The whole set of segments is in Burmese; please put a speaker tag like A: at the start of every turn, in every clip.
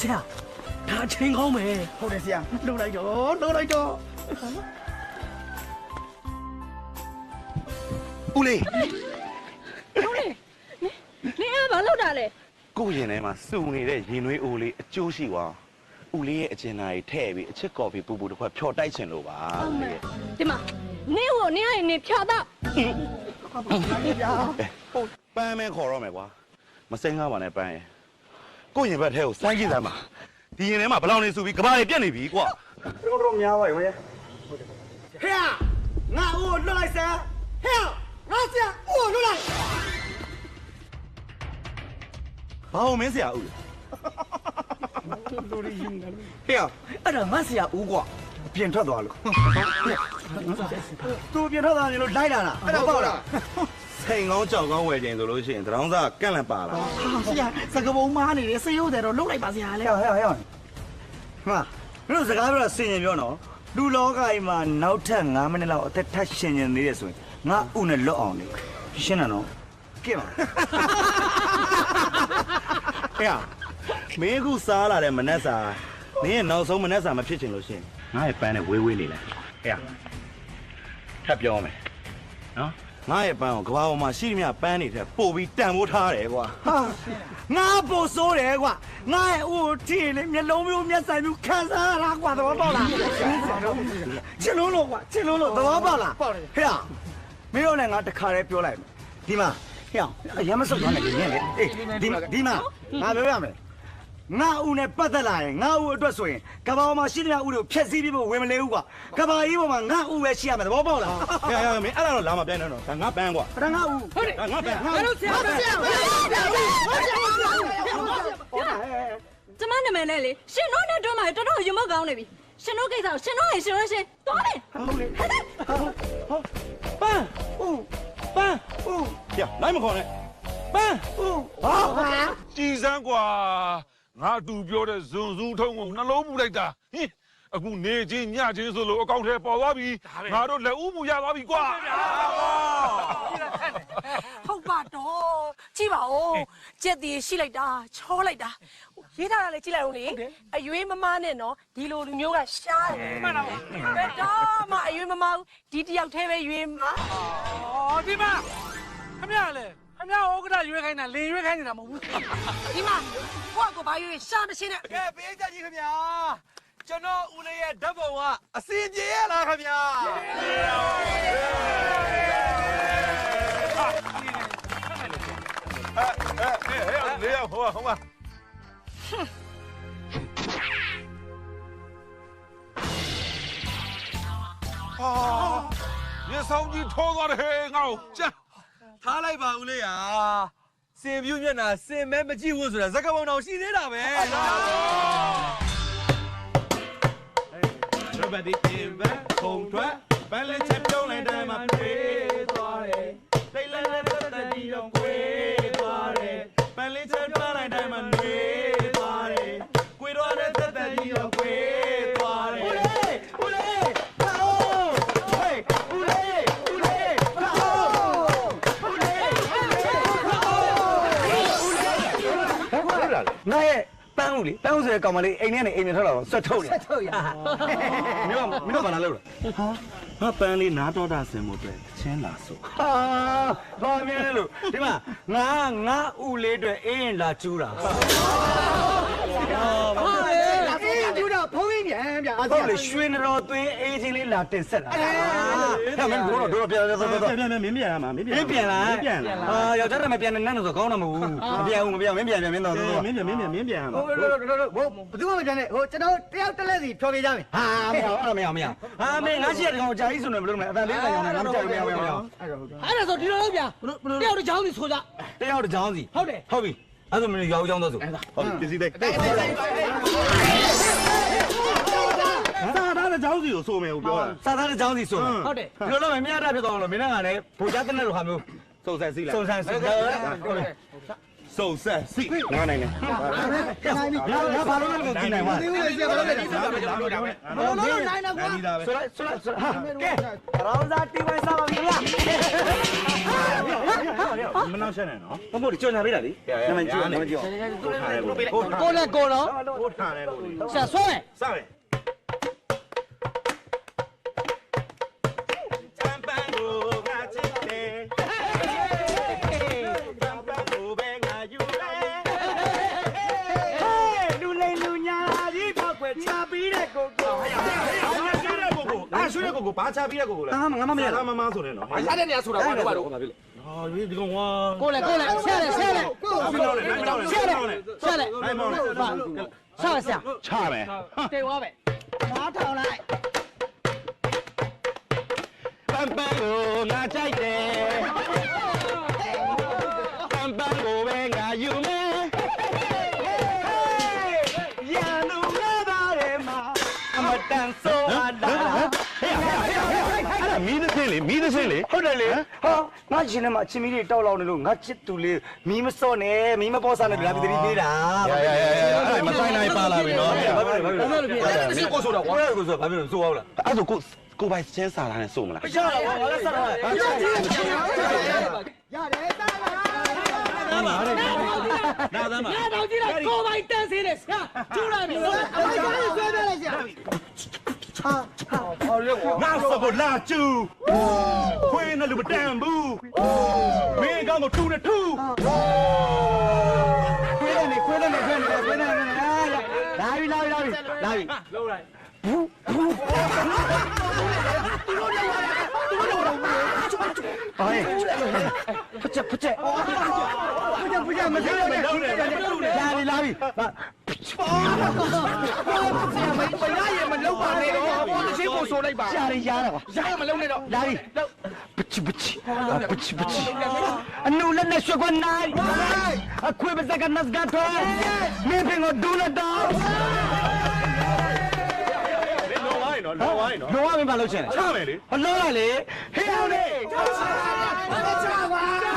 A: ဆရာဒါအချိန်ကောင်းမယ်
B: ဟုတ်တယ်ဆရာ
A: လှုပ်လိုက်တော့လှုပ်လိုက်တော့
C: ဦးလေး
D: ဟုတ်လေနင်အဲ့ဘာလုပ်တာလဲ
C: ကိုယ့်ရင်ထဲမှာစုနေတဲ့ရင်နွေးအိုးလေးအကျိုးရှိသွားဦးလေးရဲ့အကျဉ်းသားကြီးထည့်ပြီးအချစ်ကော်ဖီပူပူတစ်ခွက်ဖြော်တိုက်ချင်လို့ပါဦးလေးရဲ့
D: ဒီမှာနင်ကိုနင်ကနေဖြာတော့
C: ဟုတ်ပန်းမဲခေါ်တော့မယ်ကွာမစိမ်းကားပါနဲ့ပန်းရဲ့ ကိုယ့်ရင်ဘက်ထဲကိုစမ်းကြည့်စမ်းပါဒီရင်ထဲမှာဘလောင်နေစုပြီးကဘာတွေပြက်နေပြီကွာ
B: တော်တော်များပါရဲ့ဟဲ့ငါဦးလွတ်လိုက်စမ်းဟဲ့ငါဆရာဦးလွတ်လိုက်
C: ဘာလို့မင်းဆရာဦးလဲ
B: ဟဲ့အဲ့ဒါငါဆရာဦးကွာပြင်ထွက်သွားလို့သူပြင်ထွက်သွားတယ်လို့လိုက်လာတာအဲ့ဒါပေါ့လား
C: စိန်ကောင်းကြောက်ကောင်းဝယ်ခြင်းဆိုလို့ရှိရင်တရောင်းစားကန့်လန့်ပါလား
A: ဆရာစကပုံမားနေတယ်စေရုပ်တယ်တော့လှုပ်လိုက်ပါဆရာလေ
B: ဟဲ့ဟဲ့ဟဲ့ဟာတို့စကားပြောဆင်ရင်ပြောနော်လူလောကကြီးမှာနောက်ထပ်9မိနစ်လောက်အသက်ထပ်ရှင်နေသေးတယ်ဆိုရင်ငါဥနဲ့လွတ်အောင်လေရှင်းတာနော်ကဲပါ
C: ဟဲ့မင်းအခုစားလာတဲ့မနက်စာမင်းရဲ့နောက်ဆုံးမနက်စာမဖြစ်ချင်လို့ရှိရင်ငါ့ရဲ့ပန်းနဲ့ဝေးဝေးနေလိုက်ဟဲ့ထပ်ပြောမယ်နော် ငါရဲ့ပန်းကိုကဘာပေါ်မှာရှိသမျှပန်းတွေထက်ပို့ပြီးတန်ဖိုးထားတယ်ကွာ
B: ဟာငါပို့ဆိုးတယ်ကွာငါရဲ့ဥကိုထီလေမျက်လုံးမျိုးမျက်ဆိုင်မျိုးခံစားရတာကွာသဘောပေါက်လားချစ်လုံးလို့ကွာချစ်လုံးလို့သဘောပေါက်လားဟဲ့မင်းတို့လည်းငါတခါတည်းပြောလိုက်မယ်ဒီမှာဟဲ့အရင်မဆုတ်သွားနဲ့ညင်လေအေးဒီဒီမှာငါပြောရမယ် ငါဦးနဲ့ပတ်သက်လာရင်ငါဦးအတွက်ဆိုရင်ကဘာပေါ်မှာရှိတဲ့ဦးတို့ဖျက်ဆီးပြီးဖို့ဝင်မလဲဦးကွာကဘာကြီးပေါ်မှာငါဦးပဲရှိရမယ်သဘောပေါက်လား
C: ဟဲ့ဟဲ့မင်းအဲ့ဒါတော့လာမပြိုင်နဲ့တော့ဒါငါပန်းကွာ
B: ဒါငါဦး
D: ဟုတ်တယ်
C: ငါပန်း
B: ငါတို့ဆရာဆရာဆရာဟုတ်တယ်ဟုတ်တယ်ဟုတ်တယ်
D: ကျမနာမည်နဲ့လေရှင်တို့နဲ့တွန်းမှာတော်တော်ရင်မကောင်းနေပြီရှင်တို့ကိစ္စရှင်တို့ရဲ့ရှင်တို့ရှင်သွားမယ်
B: ဟုတ်လေဟုတ်
C: ပန်းဦးပန်းဦးပြလိုက်မခေါ်နဲ့ပန်းဦး
B: ဟာ
E: တီးစမ်းကွာ ငါအတူပြောတဲ့ဇွန်စူးထုံးကိုနှလုံးပူလိုက်တာဟင်အခုနေချင်းညချင်းဆိုလို့အကောင့်ထဲပေါ်သွားပြီငါတို့လက်ဦးမူရသွားပြီကွာ
F: ဟုတ်ပါတော့ကြည့်ပါဦးကြက်တီရှိလိုက်တာချောလိုက်တာရေးထားတာလည်းကြည့်လိုက်ဦးလေအရွေးမမနဲ့နော်ဒီလိုလူမျိုးကရှားတယ်မှန်ပါဘူးဘယ်တော့မှအရွေးမမဘူးဒီတယောက်တည်းပဲရွေးမှာ
G: ဩဒီမှာခမရလေ 他们俩我给他约开呢，连约开你他们屋。
F: ဒီမှာကိုယ့်ကိုဘာရွေးရှားမရှင်းနဲ့
G: ကဲပေးကြကြီးခင်ဗျာကျွန်တော်ဦးလေးရဲ့ဓာတ်ပုံကအစီပြေရလားခင်ဗျာ
E: ဟဲ့ဟဲ့လေဟိုဟိုမှာဟာရေဆောင်ကြီးထိုးသွားတယ်ဟဲ့ငါ့ကိုကြက်
G: ထားလိုက်ပါဦးလေးဟာစင်ပြူးမျက်နှာစင်မဲမကြည့်ဘူးဆိုတာဇက်ကပုံတော်ရှိသေးတာပဲ
C: ရဘဒီတင်ဘခုံထွက်ပန်းလေးချက်ပြုံးလိုက်တယ်မှာပြေးသွားတယ်တိတ်လဲလဲတက်တက်ဒီတော့ကွေးသွားတယ်ပန်းလေးချက်ပြုံးလိုက်တယ်မှာ
B: ရဲ့ပန်းဦးလေပန်းဦးဆိုတဲ့ကောင်မလေးအိမ်ထဲကနေအိမ်ထဲထွက်လာတော့ဆွတ်ထုတ်တယ်ဆွတ်ထုတ်ရ
C: မင်းကမင်းကဘာလာလို့လဲဟာငါပန်းလေးနားတော်တာဆင်မှုအတွက်ချင်းလာဆို
B: ဟာဘာမြင်လဲလို့ဒီမှာငါငါဦးလေးအတွက်အင်းလာကျူးတာ
A: ဟာလေအေးကျူတော့ဖုံးင်းပြန် ဗျာ
B: ဟုတ်လေရွှေနတော်သွင်းအေးချင်းလေးလာတင်ဆက်လာဟာမင်းတို့တော့တို့ပြန်ပြန်ပြန်
C: ပြန်ပြန်မင်းပြန်ရမှာမင်းပြန်
B: မင်းပြန်လား
C: မင်းပြန်လား
B: အာယောက်ျားတော့မပြန်နဲ့နန်းလို့ဆိုကောင်းတော့မဟုတ်ဘူးမပြန်ဘူးမပြန်မင်းပြန်ပြန်မင်းတော့
C: မ
B: တော့
C: င်းပြန်မင်းပြန်မင်းပြန်ရမှာ
A: ဟိုဟိုဟိုဘယ်သူမှမကြမ်းနဲ့ဟိုကျွန်တော်တယောက်တစ်လက်စီဖြောပြကြမယ်
B: ဟာမရအောင်မရအောင်မရအောင်ဟာမင်းငါရှိတဲ့ကောင်ကြာကြီးဆိုနေမလို့မလဲအတန်လေးတန်ရောင်းနေငါမကြောက်ဘူးမရအောင်မရအောင်
A: အဲ့ဒါဆိုဒီလိုလုပ်ဗျာတယောက်တစ်ချောင်းစီဆိုကြ
B: တယောက်တစ်ချောင်းစီ
A: ဟုတ်တယ်
B: ဟုတ်ပြီအဲ့ဒါမင်းရောင်းချောင်းတော့ဆို
C: ဟုတ်ပြီပစ္စည်းသိသာ သာတဲ့ကြောင်းစီကိုဆိုမယ်ကိုပြောတာ
B: စားသားတစ်ချောင်းစီဆို
A: ဟုတ်တယ်
B: ဒီလိုလည်းမရတာဖြစ်သွားအောင်လို့မင်းကလည်းဘူချတဲ့နဲ့လိုဟာမျိုး
C: စုံစမ်းစီလိုက်
B: စုံစမ်းစစ်တယ်ဟုတ်တယ်
C: စုံစမ်းစီငါနိုင်တယ်
B: ငါငါဘာလို့လဲကိုကြည့်နိုင်မှာ
A: ဒီလိုစီဘာလို့လဲဒီလို
C: ဘာလို့လဲ
A: ဘာလို့နိုင်တော့ကွာ
C: ဒီသားပဲ
B: ဆိုလိုက်ဆိုလိုက်ဆိုလိုက်ကဲရောင်းစားတီးဝိုင်းစားပါပြီလား
C: မနှောက်ရှက်နဲ့နော်
B: မဟုတ်ကြော်ညာပေးတာလေနမကြည့်နမကြည့်
C: ကိုထားတယ်ကိုကို
A: ကိုလည်းကိုတော့
C: ကိုထားတယ်ကို
A: ဆက်ဆွဲမယ်
C: စမယ် ကိုအာရွှေတဲ့ကိုကိုဘာချပြီးတဲ့ကိုကိုလဲ
B: ငါမငါမမရ။
C: ငါမမဆိုနေနော်။
G: ရတဲ့နေရာဆိုတာဘာလို့ဘာလို့
C: ဟာရွေးဒီကောင်ဝါ
A: ကိုလည်းကိုလည်းဆက်တယ်ဆက်တယ်။
C: ပြီးတော့လေနိုင်တော့လေ
A: ဆက်တယ်
C: နိုင်တော့လေ
A: ဆက်တယ်
C: နိုင်မောင်းလေ
A: ဆက်ဆက်
C: ချမယ်
A: တေဝါပဲနားထောင်လိုက်။
C: ပန်ပန်ကိုငါကြိုက်တယ်။ပန်ပန်ကိုပဲငါယူမယ် ဒါမီးသင်းလေမီးသင်းလေ
B: ဟုတ်တယ်လေဟာငါရှင်ထဲမှာအချင်းမီးတွေတောက်လောင်နေလို့ငါချစ်သူလေးမီးမစော့နဲ့မီးမပေါ်စားနဲ့ဗလာပြီးတတိပေးတာ။
C: ရရရရအဲ့မဆိုင်နိုင်ပါလာပြီနော်
B: ဘာဖြစ်လဲဘာဖြစ်လဲဘာဖြစ်လဲ
G: ဒီကိုဆိုတာကွာ
B: ဘာဖြစ်လဲဆိုဘာဖြစ်လဲဆိုအောင်လား။
C: အဲ့ဒါကိုကိုပိုင်စဲစာလာနဲ့စုံမလား
B: ရတာဘာလဲစားတာ
C: နာသမ
A: ငါတော့ကြည့်လိုက်ကိုပိုင်တန်းစေးတယ်ဆရာကျူးလိုက်ပြီအမိုက်ကားဆွဲပြလိုက်ဆရာ
C: ငါစကိုလာကျူခွေးနဲ့လူမတန်ဘူးမင်းကောင်ကိုထူနဲ့ထူ
B: ခွေးနေခွေးနေခွေးနေခွေးနေလာပြီလာပြီလာပြီလာပြီလုံးလိုက်ဘူးဘူးဟိုဖချက်ဖချက်ဖချက်ဖချက်မသိတော့ဘူးလာပြီလာပြီ
G: ဘယ်ရရင်မလောက်ပါနဲ့တော့ကိုတစ်ချင်းကိုဆိုလိုက်ပါ
B: ရှာရရတာပါ
G: ရမလုံးနဲ့တော့
B: လာပြီပချပချပချပချအနူလက်နဲ့ရွှေခွနိုင်အခွေပစကနတ်ကထောမင်းပင်ကိုဒူလက်တော့
C: လောဝိုင်းနော်လောဝိုင်းနော်
B: လောကမင်းပါလို့ချင်း
C: ချမယ်လေ
B: ဟလောကလေဟေးအောင်
F: လေဘ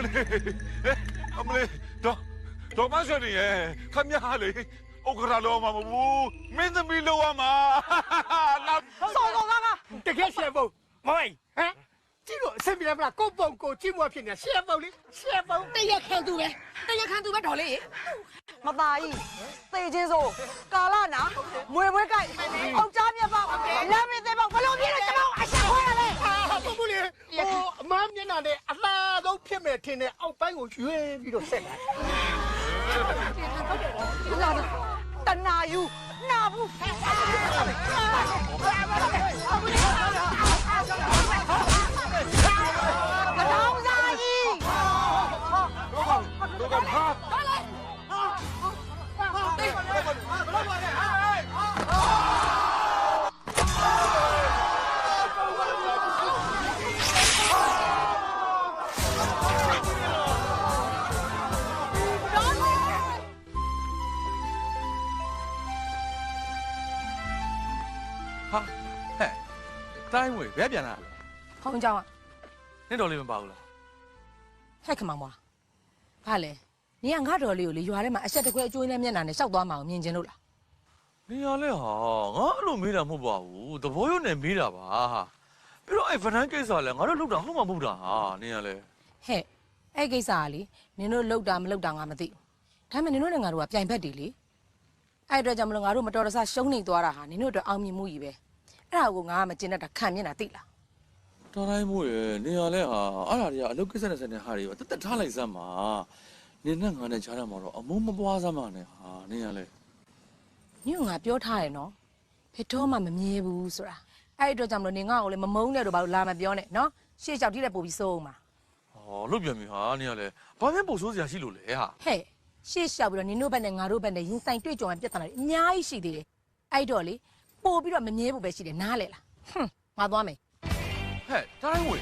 F: မလေး
E: အမလေးတော့တော့မဆွနေရဲ့ခမရလေဥက္ကရာလောမှာမဘူးမင်းသမီးလောရမှာလာ
F: ဆောင်းကောင်းကား
A: တကယ်ရှယ်ဖို့မိုင်းဟမ်ကြည့်လို့အဆင်ပြေမလားကိုပုံကိုကြည့်မွဖြစ်နေရှယ်ပုံလေးရှယ်ပုံ
F: တရက်ခံသူပဲတရက်ခံသူပဲတော်လေးမသားကြီးသေချင်းစိုးကာလနာမွေမွေကိုက်အောင်ကြားမြတ်ပေါ့လမ်းမင်းသေးပေါ့ဘလို့ပြည့်လဲကျွန်တော်အရှာခွဲရလဲ
A: ဟာ ပုပ်ပုလေးဟိုအမမျက်နှာနဲ့အလားဆုံးဖြစ်မဲ့ထင်တဲ့အောက်ပိုင်းကိုရွေးပြီးတော့ဆက်လာ
F: တနာယူနာဘူး
E: ဟာ
G: ဟဲ့တိုင်းဝေဘယ်ပြန်လာလဲ
F: ဟောင်းကြောင်
G: နင့်တော်လေးမပါဘူးလား
F: ဟဲ့ခမောင်မွာဘာလဲနင်ကငါတော်လေးကိုလေရွာထဲမှာအဆက်တကွဲအကျွေးနဲ့မျက်နှာနဲ့ရှောက်သွားမှာကိုမြင်ကျင်လို့လား
G: နေရလဲဟာငါအဲ့လိုမေးတာမဟုတ်ပါဘူးသဘောရုပ်နဲ့မေးတာပါဟာပြီးတော့အဲ့ဗနန်းကိစ္စလဲငါတို့လောက်တာဟုတ်မှာမဟုတ်တာဟာနေရလဲ
F: ဟဲ့အဲ့ကိစ္စကလေနင်တို့လောက်တာမလောက်တာငါမသိဘူးဒါပေမဲ့နင်တို့နဲ့ငါတို့ကပြိုင်ဘက်တွေလေ အဲ့အတွက်ကြောင့်မလို့ငါတို့မတော်တဆရှုံးနေသွားတာဟာနင်တို့အတွက်အောင်မြင်မှုကြီးပဲအဲ့ဒါကိုငါကမကျင်တတ်တာခံမြင်တာသိလား
C: တော်တိုင်းမို့ရယ်နေရလဲဟာအဲ့ဒါတွေကအလုပ်ကိစ္စနဲ့ဆိုင်တဲ့ဟာတွေပဲတက်တက်ထားလိုက်စမ်းပါနေနဲ့ငါနဲ့ကြားရမှာတော့အမုန်းမပွားစမ်းပါနဲ့ဟာနေရလဲ
F: ညငါပြောထားတယ်နော်ဘယ်တော့မှမမြဲဘူးဆိုတာအဲ့ဒီအတွက်ကြောင့်မလို့နေငါ့ကိုလည်းမမုန်းနဲ့တော့ဘာလို့လာမပြောနဲ့နော်ရှေ့လျှောက်တိတဲ့ပို့ပြီးစိုးအောင်ပါ
C: ဟောလုတ်ပြန်ပြီဟာနေရလဲဘာမှပုံဆိုးစရာရှိလို့လဲဟာ
F: ဟဲ့ ရှေ့လျှောက်ပြီးတော့နင်တို့ဘက်နဲ့ငါတို့ဘက်နဲ့ရင်ဆိုင်တွေ့ကြုံရပြဿနာတွေအများကြီးရှိသေးတယ်အဲ့တော့လေပို့ပြီးတော့မမြဲဖို့ပဲရှိတယ်နားလေလားဟွန်းငါသွားမယ်
C: ဟဲ့တိုင်းမို့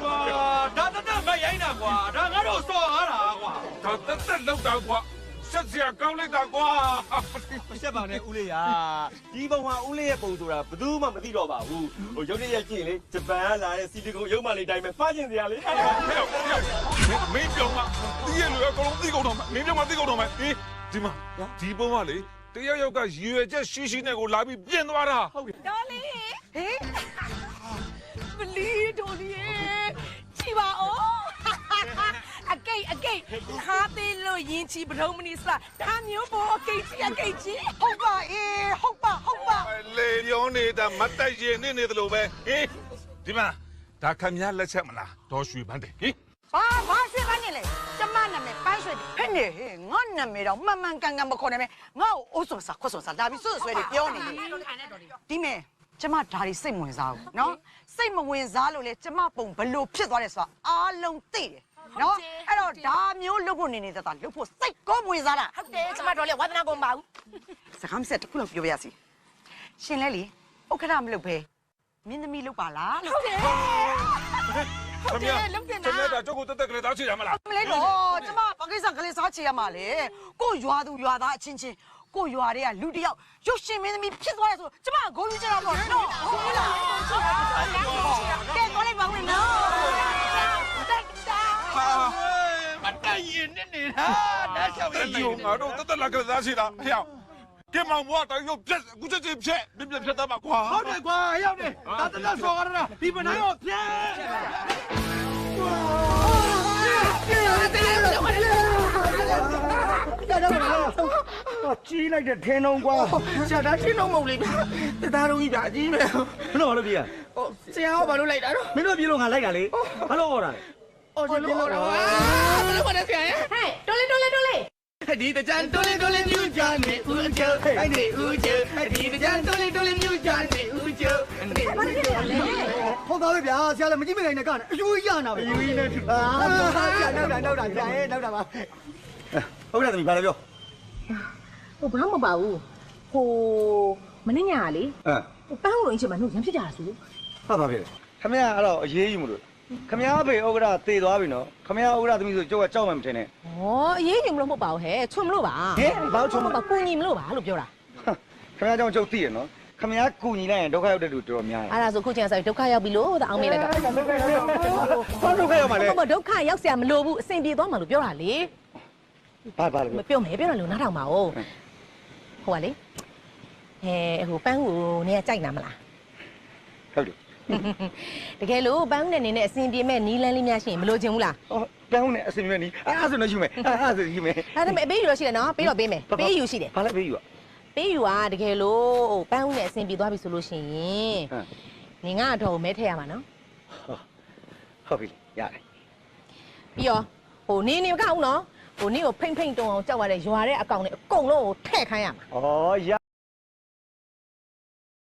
E: ကွာဒါတက်တက်မရိုင်းတာကွာဒါငါတို့စော်ကားတာကွာဒါတက်တက်လောက်တာကွာ ဆက်စရာကောင်းလိုက်တာကွာ
H: မရှက်ပါနဲ့ဦးလေးရာဒီပုံမှာဦးလေးရဲ့ပုံဆိုတာဘယ်သူမှမသိတော့ပါဘူးဟိုရုပ်တရက်ကြည့်ရင်လေဂျပန်ကလာတဲ့စီတီကုံရုပ်မှလေးတိုင်းပဲဖားကျင်စရာလေး
E: ဟဲ့ဟဲ့မင်းပြောင်းမတီးရလူအကုန်လုံးတီးကုန်တော့မင်းပြောင်းမတီးကုန်တော့မဟေးဒီမှာဒီပုံကလေတယောက်ယောက်ကရွယ်ချက်ရှိရှိနဲ့ကိုလာပြီးပြင်သွားတာ
F: တော်လေးဟေးမလီတော်လေးကြည်ပါဦး အကိတ်အကိတ်ဟာသေးလို့ရင်ချီပထုံးမနီစလားဒါမျိုးပေါ်အကိတ်ကြီးအကိတ်ကြီးဟုတ်ပါအေးဟုတ်ပါဟုတ်ပါ
E: လေရုံးနေတာမတ်တက်ရင်နေနေတယ်လို့ပဲဟေးဒီမှာဒါခမည်းလက်ချက်မလားဒေါ်ရွှေပန်းတယ်ဟေး
I: ဘာဘာရွှေပန်းနေလဲကျမနာမည်ပန်းရွှေဖက်နေဟဲ့ငါနာမည်တော့မှန်မှန်ကန်ကန်မခေါ်နိုင်မဲငါ့ကိုအိုးစွန်စာခွတ်စွန်စာဒါပြီးဆွဆွဲတွေပြောနေတယ်ဒီမဲကျမဒါတွေစိတ်မဝင်စားဘူးနော်စိတ်မဝင်စားလို့လေကျမပုံဘလို့ဖြစ်သွားတယ်ဆိုတာအားလုံးသိတယ် နော်အဲ့တော့ဒါမျိုးလုပ်ဖို့နေနေသက်သာလုပ်ဖို့စိတ်ကောမဝင်စားတာ
F: ဟုတ်တယ်ကျမတော်လေးဝါသနာကုန်ပါဘူး
I: စကားမဆက်တစ်ခုလောက်ပြောပြရစီရှင်လဲလေဥက္ခရမလုပ်ပဲမင်းသမီးလုပ်ပါလားလို့
E: ခမည်းခမည်းဒါကျုပ်ကိုတက်တက်ကလေးသားချင်ရမလား
I: မလဲတော့ကျမဘာကိစ္စကလေးစားချေရမှာလေကိုရွာသူရွာသားအချင်းချင်းကိုရွာတွေကလူတယောက်ရုပ်ရှင်မင်းသမီးဖြစ်သွားတယ်ဆိုကျမဂုဏ်ယူကြတာပေါ့နော်ဟုတ်ပြီလားကဲသွားလိုက်ပါဦးနော် တက်တာ
E: မတက်ရင်နေနေတာဒါချောင်းရင်ငါတို့တက်တက်လာကလေးသားချင်တာဟဲ့ကဲမောင်ဘွားတိုင်းရုပ်ပြက်အခုချက်ချင်းဖြက်ပြက်ပြက်ဖြက်သားမှာကွာ
B: ဟုတ်တယ်ကွာရောက်တယ်ဒါတလက်ဆော်ရတာဒီမနိုင်တော့ပြန်ကြီးလိုက်တဲ့ထင်းလုံးကွာ
A: ဆရာဒါရှင်းတော့မဟုတ်လေတသားလုံးကြီးဒါအကြီးပဲ
B: မင်းတို့ဘာလို့ပြေးရ
A: ဟိုဆရာကဘာလို့လိုက်တာတော့
B: မင်းတို့ပြေးလို့ငါလိုက်တာလေဘာလို့ဟောတာလဲ
A: အော်ရှင်လို့ဟောတာဘာလို့ဟောတာဆရာရဲ့
D: ဟဲ့တော်လေးတော်လေးတော်လေး
A: ဒီတကြံတိုးလေးတိုးလေးမြူကြနေဦးကျအဲ့ဒီဦးကျဒီတကြံတိုးလေးတိုးလေးမြူကြနေဦးကျအဲ့ဒီဦးကျ
B: ဟုတ်သားပဲဗျာဆရာလည်းမကြည့်မနိုင်နဲ့ကနေအယူကြီးရနာပဲအယူကြီးနဲ့အာဆရာနောက်တာနောက်တာဆရာရဲ့နောက်တာပါဟုတ်လားသမီးဘာလဲပြော
D: ဟိုဘာမှမပါဘူးဟိုမနေ့ညကလေ
B: အဲ
D: ဟိုပန်းဝင်ချင်းမနှုတ်ရမ်းဖြစ်ကြတာဆို
B: ဟာပါဖြစ်တယ်ခမရအဲ့တော့အရေးကြီးမလို့ ခမရဖေဥက္ကရာတေသွားပြီနော်ခမရဥက္ကရာသမီးဆိုကျုပ်ကကြောက်မှမထင်နဲ့
D: ဩအေးရင်မလို့မဟုတ်ပါဘူးဟဲ့ချွတ်မလို့ပါ
B: ဟဲ့ဘာလို့ချွတ်မလို့
D: ပါကုညီမလို့ပါလို့ပြောတာ
B: ခမရကြောင့်ကျုပ်သိရနော်ခမရကူညီလိုက်ရင်ဒုက္ခရောက်တဲ့လူတော်တော်များတယ်
D: အဲ့ဒါဆိုခုချိန်ဆိုင်ဒုက္ခရောက်ပြီလို့တအောင်မေးလိုက်တော့
B: ဘာဒုက္ခရောက်မှာလဲ
D: ဘာဒုက္ခရောက်စရာမလိုဘူးအဆင်ပြေသွားမှာလို့ပြောတာလေ
B: ဘာဘာလို့
D: မပြောမယ်ပြောတယ်လို့နားထောင်ပါဦးဟိုကလေအဲဟိုပန်းကိုနည်းကြိုက်နာမလား
B: ဟုတ်တယ်
D: တကယ်လို့ပန်းနဲ့နေနဲ့အဆင်ပြေမဲ့နီးလန်းလေးများရှိရင်မလို့ချင်ဘူးလား
B: ဟောတောင်းနေအစင်မြနီအဲ့ဒါဆိုတော့ယူမယ်အဲ့ဒါဆိုယူမယ်
D: အဲ့ဒါပေမဲ့အပေးယူရရှိတယ်နော်ပေးတော့ပေးမယ်ပေးယူရှိတယ်
B: ဘာလဲပေးယူอ่ะ
D: ပေးယူကတကယ်လို့ဟိုပန်းဦးနဲ့အဆင်ပြေသွားပြီဆိုလို့ရှိရင်
B: ဟမ်
D: နေငါအတော်ကိုမဲထည့်ရမှာနော်
B: ဟုတ်ပြီရတယ်
D: ပြီးတော့ဟိုနေနေမကောက်ဘူးနော်ဟိုနေကိုဖိမ့်ဖိမ့်တုံအောင်ကြောက်ရတဲ့ရွာတဲ့အကောင်တွေအကုန်လုံးကိုထည့်ခိုင်းရမှာ
B: ဩရ